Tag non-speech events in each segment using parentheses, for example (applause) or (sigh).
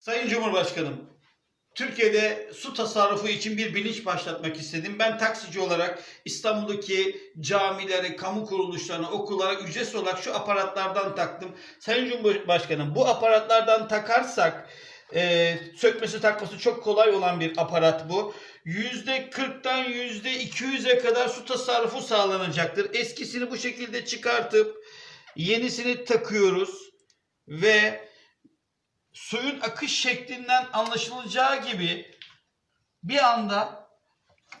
Sayın Cumhurbaşkanım, Türkiye'de su tasarrufu için bir bilinç başlatmak istedim. Ben taksici olarak İstanbul'daki camilere, kamu kuruluşlarına, okullara ücretsiz olarak şu aparatlardan taktım. Sayın Cumhurbaşkanım bu aparatlardan takarsak e, sökmesi takması çok kolay olan bir aparat bu. %40'dan %200'e kadar su tasarrufu sağlanacaktır. Eskisini bu şekilde çıkartıp yenisini takıyoruz ve suyun akış şeklinden anlaşılacağı gibi bir anda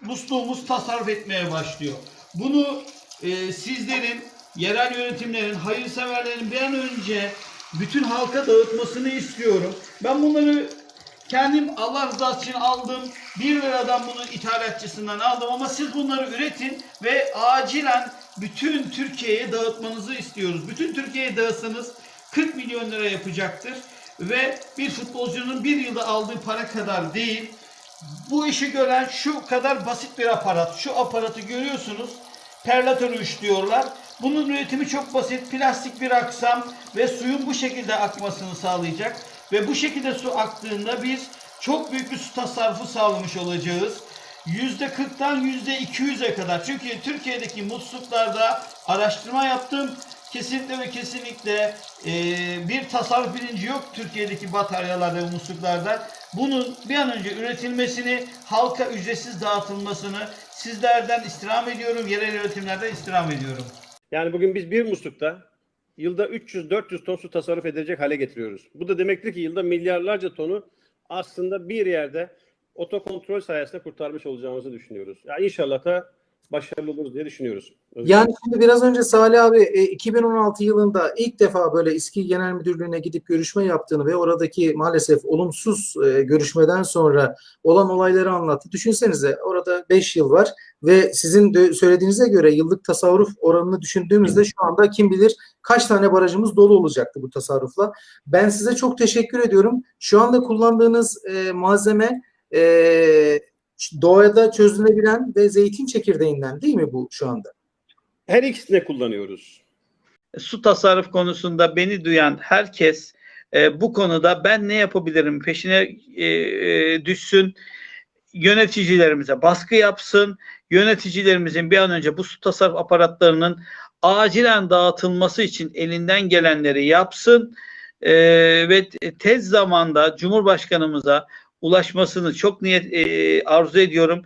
musluğumuz tasarruf etmeye başlıyor. Bunu e, sizlerin, yerel yönetimlerin, hayırseverlerin bir an önce bütün halka dağıtmasını istiyorum. Ben bunları kendim Allah rızası için aldım. 1 liradan bunun ithalatçısından aldım ama siz bunları üretin ve acilen bütün Türkiye'ye dağıtmanızı istiyoruz. Bütün Türkiye'ye dağıtsanız 40 milyon lira yapacaktır ve bir futbolcunun bir yılda aldığı para kadar değil. Bu işi gören şu kadar basit bir aparat. Şu aparatı görüyorsunuz. Perlatör uç diyorlar. Bunun üretimi çok basit. Plastik bir aksam ve suyun bu şekilde akmasını sağlayacak. Ve bu şekilde su aktığında biz çok büyük bir su tasarrufu sağlamış olacağız. %40'tan %200'e kadar. Çünkü Türkiye'deki musluklarda araştırma yaptım. Kesinlikle ve kesinlikle e, bir tasarruf bilinci yok Türkiye'deki bataryalarda ve musluklarda. Bunun bir an önce üretilmesini, halka ücretsiz dağıtılmasını sizlerden istirham ediyorum, yerel yönetimlerden istirham ediyorum. Yani bugün biz bir muslukta yılda 300-400 ton su tasarruf edilecek hale getiriyoruz. Bu da demektir ki yılda milyarlarca tonu aslında bir yerde otokontrol sayesinde kurtarmış olacağımızı düşünüyoruz. Yani inşallah da başarılı oluruz diye düşünüyoruz. Yani şimdi biraz önce Salih abi e, 2016 yılında ilk defa böyle İSKİ Genel Müdürlüğü'ne gidip görüşme yaptığını ve oradaki maalesef olumsuz e, görüşmeden sonra olan olayları anlattı. Düşünsenize orada 5 yıl var ve sizin de söylediğinize göre yıllık tasarruf oranını düşündüğümüzde şu anda kim bilir kaç tane barajımız dolu olacaktı bu tasarrufla. Ben size çok teşekkür ediyorum. Şu anda kullandığınız e, malzeme e, doğada çözülebilen ve zeytin çekirdeğinden değil mi bu şu anda? Her ikisini de kullanıyoruz. su tasarruf konusunda beni duyan herkes e, bu konuda ben ne yapabilirim peşine e, e, düşsün yöneticilerimize baskı yapsın yöneticilerimizin bir an önce bu su tasarruf aparatlarının acilen dağıtılması için elinden gelenleri yapsın e, ve tez zamanda Cumhurbaşkanımıza ulaşmasını çok niyet e, arzu ediyorum.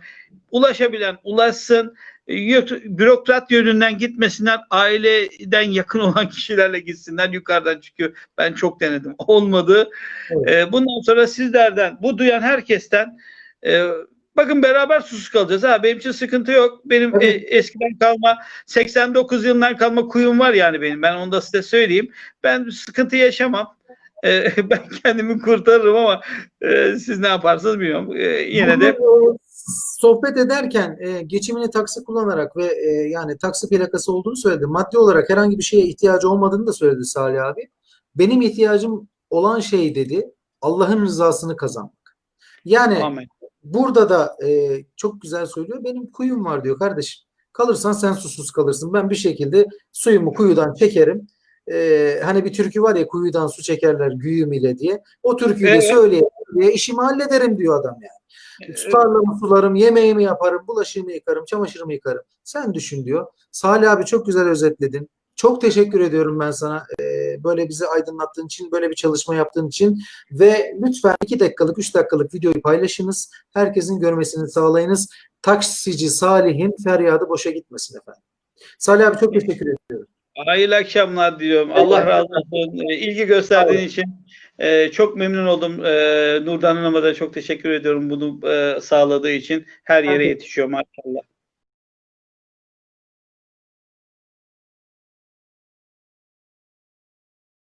Ulaşabilen ulaşsın yurt- bürokrat yönünden gitmesinler, aileden yakın (laughs) olan kişilerle gitsinler yukarıdan çıkıyor. Ben çok denedim. (laughs) Olmadı. Evet. Ee, bundan sonra sizlerden, bu duyan herkesten e, bakın beraber susuz kalacağız. Ha, benim için sıkıntı yok. Benim e, Evet. eskiden kalma 89 yılından kalma kuyum var yani benim. Ben onu da size söyleyeyim. Ben sıkıntı yaşamam. E, (laughs) ben kendimi kurtarırım ama e, siz ne yaparsınız bilmiyorum. E, yine de e, sohbet ederken e, geçimini taksi kullanarak ve e, yani taksi plakası olduğunu söyledi. Maddi olarak herhangi bir şeye ihtiyacı olmadığını da söyledi Salih abi. Benim ihtiyacım olan şey dedi Allah'ın rızasını kazanmak. Yani Amin. burada da e, çok güzel söylüyor. Benim kuyum var diyor kardeşim. Kalırsan sen susuz kalırsın. Ben bir şekilde suyumu kuyudan çekerim. E, hani bir türkü var ya kuyudan su çekerler güğüm ile diye. O türküyü de Evet. söyleye söyleye işimi hallederim diyor adam yani. Tutarlarımı sularım, yemeğimi yaparım, bulaşığımı yıkarım, çamaşırımı yıkarım. Sen düşün diyor. Salih abi çok güzel özetledin. Çok teşekkür ediyorum ben sana. Ee, böyle bizi aydınlattığın için, böyle bir çalışma yaptığın için ve lütfen 2 dakikalık, 3 dakikalık videoyu paylaşınız. Herkesin görmesini sağlayınız. Taksici Salih'in feryadı boşa gitmesin efendim. Salih abi çok teşekkür ediyorum. Hayırlı akşamlar diliyorum. Allah razı olsun. Ee, İlgi gösterdiğin için e, çok memnun oldum. E, Nurdan Hanım'a da çok teşekkür ediyorum bunu e, sağladığı için. Her yere yetişiyor maşallah.